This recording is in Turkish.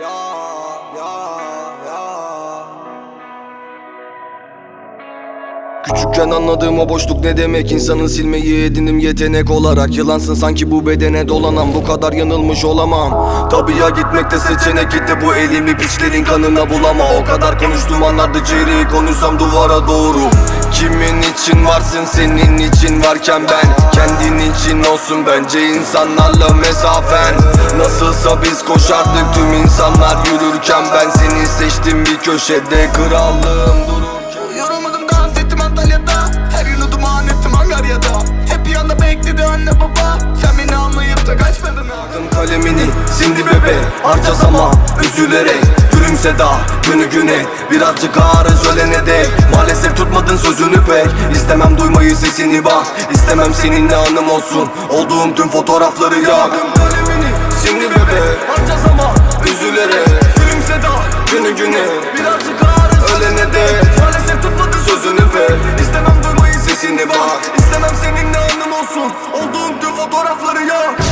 Ya ya ya. Küçükken anladığım o boşluk ne demek? İnsanın silmeyi edindim yetenek olarak. Yılansın sanki bu bedene dolanan bu kadar yanılmış olamam. Tabi ya gitmekte seçenek gitti. Bu elimi piçlerin kanına bulama O kadar konuştum anlardı ciğeri konuşsam duvara doğru. Kimin için varsın senin için varken ben? Kendin için olsun bence insanlarla mesafen. Nasılsa biz koşardık tüm insanlar yürürken Ben seni seçtim bir köşede krallığım dururken. Yorulmadım dans ettim Antalya'da. Her yılı duman ettim Angarya'da. Hep yanda bekledi anne baba. Sen beni anlayıp da kaçmadın Aldım kalemini sindi bebe. Harcaz ama üzülerek Gülümse daha günü güne Birazcık dek Maalesef tutmadın görmek İstemem duymayı sesini bak. İstemem seninle anım olsun. Olduğum tüm fotoğrafları yak. Şimdi bebe Harcaz ama üzülerek Gülümse daha günü güne. Birazcık ağrısı Ölene de Maalesef tutmadı sözünü be. İstemem duymayı sesini bak. İstemem seninle anım olsun. Olduğum tüm fotoğrafları yak.